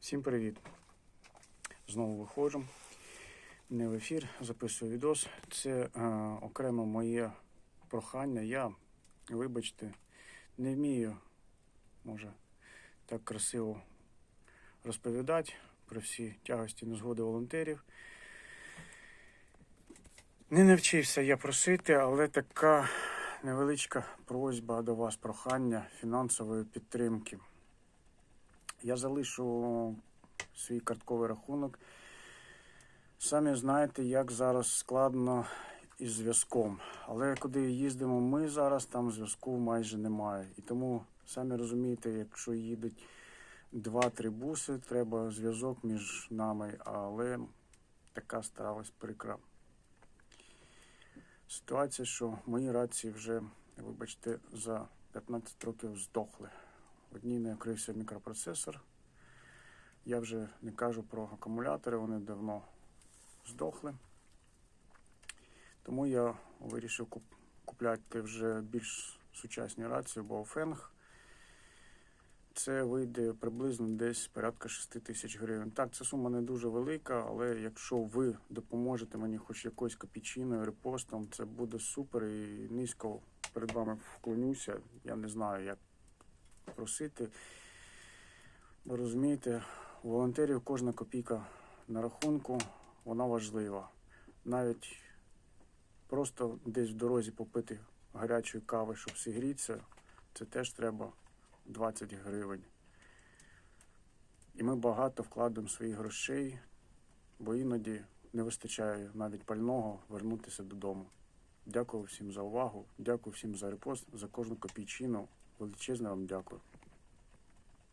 Всім привіт! Знову виходжу. Не в ефір, записую відос. Це е, окремо моє прохання. Я, вибачте, не вмію, може, так красиво розповідати про всі тягості незгоди волонтерів. Не навчився я просити, але така невеличка просьба до вас, прохання фінансової підтримки. Я залишу свій картковий рахунок. Самі знаєте, як зараз складно із зв'язком. Але куди їздимо ми зараз, там зв'язку майже немає. І тому, самі розумієте, якщо їдуть два-три буси, треба зв'язок між нами, але така сталася прикра. Ситуація, що мої рації вже, вибачте, за 15 років здохли. Одній не окрився мікропроцесор. Я вже не кажу про акумулятори, вони давно здохли. Тому я вирішив куп- купляти вже більш сучасні рації, Baofeng. Це вийде приблизно десь порядка 6 тисяч гривень. Так, ця сума не дуже велика, але якщо ви допоможете мені хоч якоюсь копійчиною, репостом, це буде супер і низько перед вами вклонюся. Я не знаю, як просити. Ви розумієте, у волонтерів кожна копійка на рахунку, вона важлива. Навіть просто десь в дорозі попити гарячої кави, щоб зігрітися, це теж треба 20 гривень. І ми багато вкладаємо своїх грошей, бо іноді не вистачає навіть пального вернутися додому. Дякую всім за увагу, дякую всім за репост, за кожну копійчину. Величезне вам дякую.